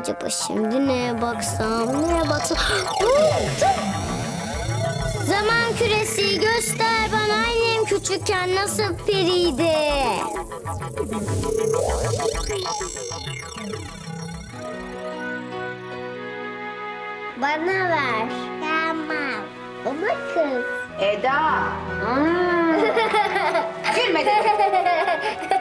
Acaba şimdi neye baksam, neye baksam? Buldum. Zaman küresi göster bana annem küçükken nasıl periydi. Bana ver. Tamam. Ama kız. Eda. Gülme de.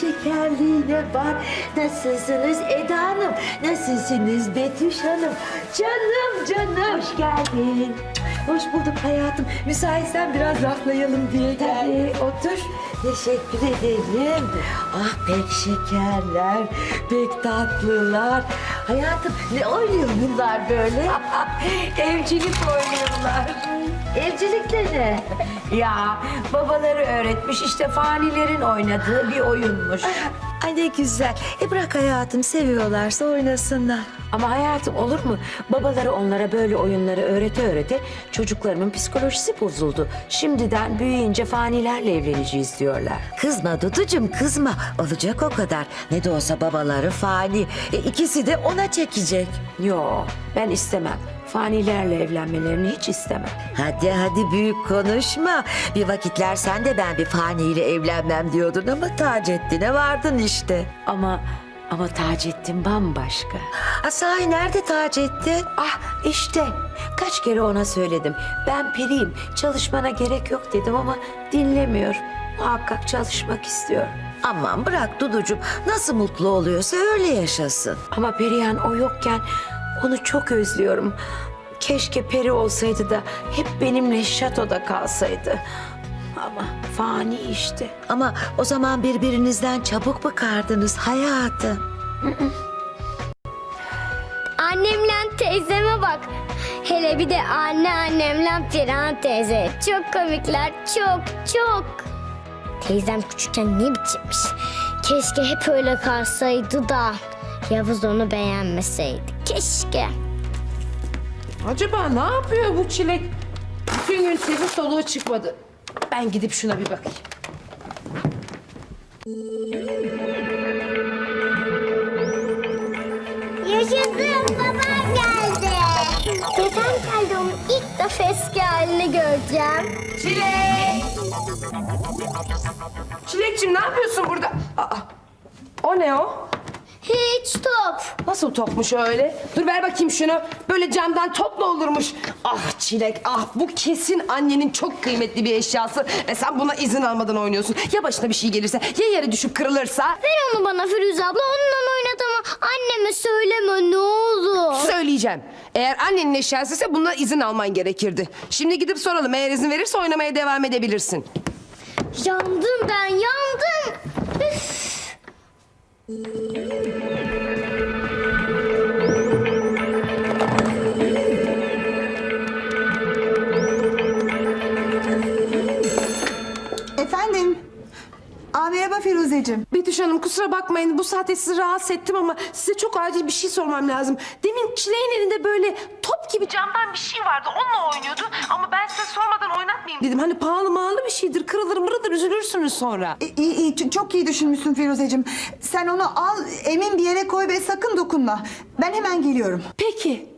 şekerliğine bak. Nasılsınız Eda Hanım? Nasılsınız Betüş Hanım? Canım canım. Hoş geldin. Hoş bulduk hayatım. Müsaitsen biraz rahatlayalım diye geldim. otur. Teşekkür ederim. Ah pek şekerler, pek tatlılar. Hayatım ne oynuyor bunlar böyle? Evcilik oynuyorlar. Evcilik de ne? Ya babaları öğretmiş işte fanilerin oynadığı bir oyunmuş. Ay ne güzel. E bırak hayatım seviyorlarsa oynasınlar. Ama hayatım olur mu? Babaları onlara böyle oyunları öğrete öğrete çocuklarımın psikolojisi bozuldu. Şimdiden büyüyünce fanilerle evleneceğiz diyorlar. Kızma Duducuğum kızma. Olacak o kadar. Ne de olsa babaları fani. E, ikisi de ona çekecek. Yo ben istemem. Fanilerle evlenmelerini hiç istemem. Hadi hadi büyük konuşma. Bir vakitler sen de ben bir faniyle evlenmem diyordun ama Taceddin'e vardın işte. Ama ama Taceddin bambaşka. Ha, sahi nerede Taceddin? Ah işte kaç kere ona söyledim. Ben periyim çalışmana gerek yok dedim ama dinlemiyor. Muhakkak çalışmak istiyor. Aman bırak Duducuğum. Nasıl mutlu oluyorsa öyle yaşasın. Ama Perihan o yokken onu çok özlüyorum. Keşke Peri olsaydı da hep benimle şatoda kalsaydı. Ama fani işte. Ama o zaman birbirinizden çabuk bıkardınız hayatım. Annemle teyzeme bak. Hele bir de anneannemle Perihan teyze. Çok komikler, çok çok. Teyzem küçükken ne biçimmiş. Keşke hep öyle kalsaydı da Yavuz onu beğenmeseydi. Keşke. Acaba ne yapıyor bu çilek? Bütün gün sesi soluğu çıkmadı. Ben gidip şuna bir bakayım. Yaşadım babam geldi. Dedem geldi onun ilk defa eski halini göreceğim. Çilek! Çilekçim ne yapıyorsun burada? Aa, o ne o? Hiç top. Nasıl topmuş öyle? Dur ver bakayım şunu. Böyle camdan top mu olurmuş? Ah Çilek ah bu kesin annenin çok kıymetli bir eşyası. Ve sen buna izin almadan oynuyorsun. Ya başına bir şey gelirse ya yere düşüp kırılırsa? Ver onu bana Firuze abla. Onunla oynatama. Anneme söyleme ne olur. Söyleyeceğim. Eğer annenin eşyasıysa bundan izin alman gerekirdi. Şimdi gidip soralım. Eğer izin verirse oynamaya devam edebilirsin. Yandım ben yandım. Efendim? Aa, merhaba Firuzeciğim. Betüş Hanım kusura bakmayın bu saatte sizi rahatsız ettim ama size çok acil bir şey sormam lazım. Demin Çileğin elinde böyle top gibi camdan bir şey vardı onunla oynuyordu ama ben size sormadan oynatmayayım dedim. Hani pahalı mağalı bir şeydir kırılır mırılır üzülürsünüz sonra. E, İyi, iyi, ç- çok iyi düşünmüşsün Firuzeciğim. Sen onu al, emin bir yere koy ve sakın dokunma. Ben hemen geliyorum. Peki.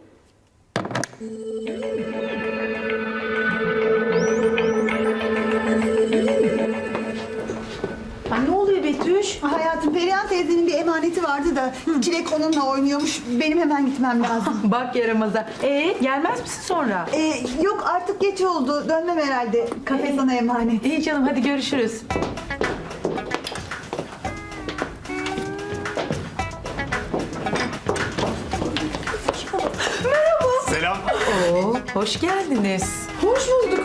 Hayatım Perihan teyzenin bir emaneti vardı da Çilek onunla oynuyormuş. Benim hemen gitmem lazım. Bak yaramaza. Ee gelmez misin sonra? Ee, yok artık geç oldu. Dönmem herhalde. Kafe sana emanet. İyi canım hadi görüşürüz. Selam. Oo, hoş geldiniz. Hoş bulduk.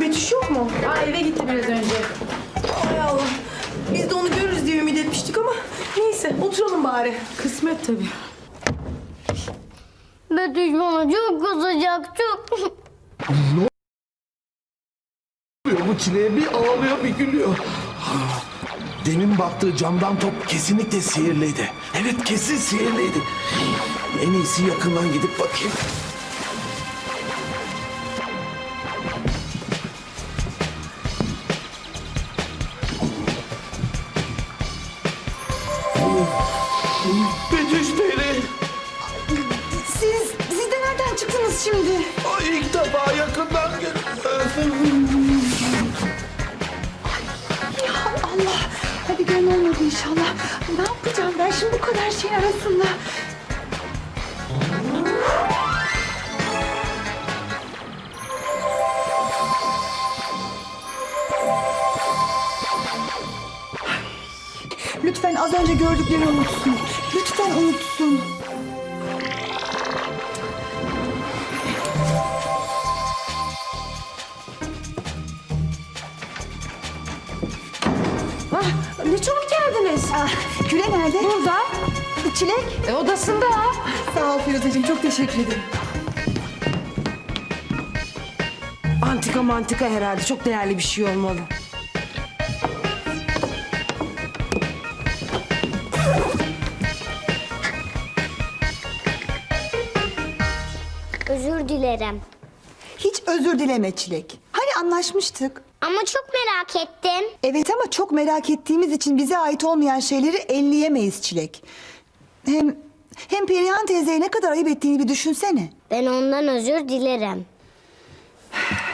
Betüş yok mu? Aa, eve gitti biraz önce. Hay Allah. Biz de onu diye ümit etmiştik ama neyse oturalım bari. Kısmet tabii. Betüş bana çok kızacak çok. Bu çileğe bir ağlıyor bir gülüyor. Demin baktığı camdan top kesinlikle sihirliydi. Evet kesin sihirliydi. En iyisi yakından gidip bakayım. Şimdi? Ay, ilk defa yakından görüyorum. Allah. Hadi gön olmadı inşallah. Ne yapacağım ben şimdi bu kadar şeyin arasında? Lütfen az önce gördüklerini unutsun. Lütfen unutsun. Ah, küre nerede? Burada. Çilek. E, odasında. Sağ ol Firuzeciğim çok teşekkür ederim. Antika mantika herhalde. Çok değerli bir şey olmalı. Özür dilerim. Hiç özür dileme Çilek. Hani anlaşmıştık? Ama çok merak ettim. Evet ama çok merak ettiğimiz için bize ait olmayan şeyleri elleyemeyiz Çilek. Hem hem Perihan teyzeye ne kadar ayıp ettiğini bir düşünsene. Ben ondan özür dilerim.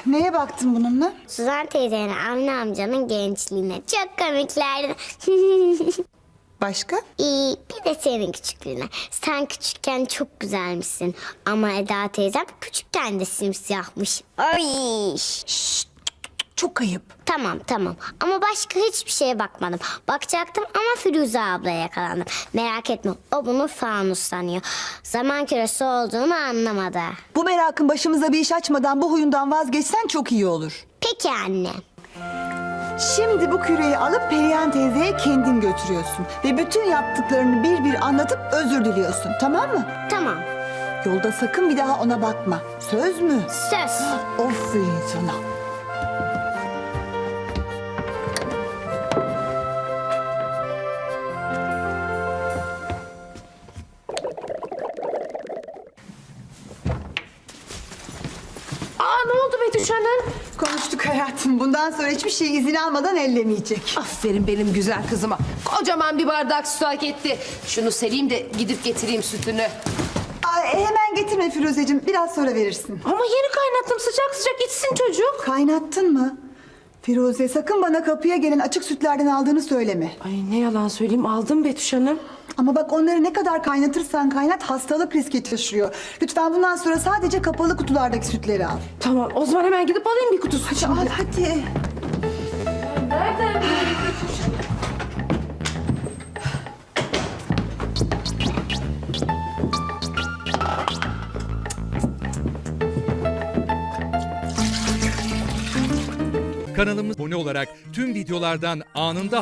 Neye baktın bununla? Suzan teyzenin Avni amcanın gençliğine. Çok komiklerdi. Başka? İyi, bir de senin küçüklüğüne. Sen küçükken çok güzelmişsin. Ama Eda teyzem küçükken de simsiyahmış. Ay. Çok ayıp. Tamam tamam ama başka hiçbir şeye bakmadım. Bakacaktım ama Firuze ablaya yakalandım. Merak etme o bunu fanus sanıyor. Zaman küresi olduğunu anlamadı. Bu merakın başımıza bir iş açmadan bu huyundan vazgeçsen çok iyi olur. Peki anne. Şimdi bu küreyi alıp Perihan teyzeye kendin götürüyorsun. Ve bütün yaptıklarını bir bir anlatıp özür diliyorsun. Tamam mı? Tamam Yolda sakın bir daha ona bakma. Söz mü? söz. Aferin sana. Konuştuk hayatım. Bundan sonra hiçbir şey izin almadan ellemeyecek. Aferin benim güzel kızıma. Kocaman bir bardak süt hak etti. Şunu sereyim de gidip getireyim sütünü. Ay, hemen getirme Firuzeciğim. Biraz sonra verirsin. Ama yeni kaynattım sıcak sıcak içsin çocuk. Kaynattın mı? Firuze sakın bana kapıya gelen açık sütlerden aldığını söyleme. Ay ne yalan söyleyeyim aldım Betüş Hanım. Ama bak onları ne kadar kaynatırsan kaynat hastalık riski taşıyor. Lütfen bundan sonra sadece kapalı kutulardaki sütleri al. Tamam o zaman hemen gidip alayım bir kutu süt Hadi al hadi. Kanalımıza abone olarak tüm videolardan anında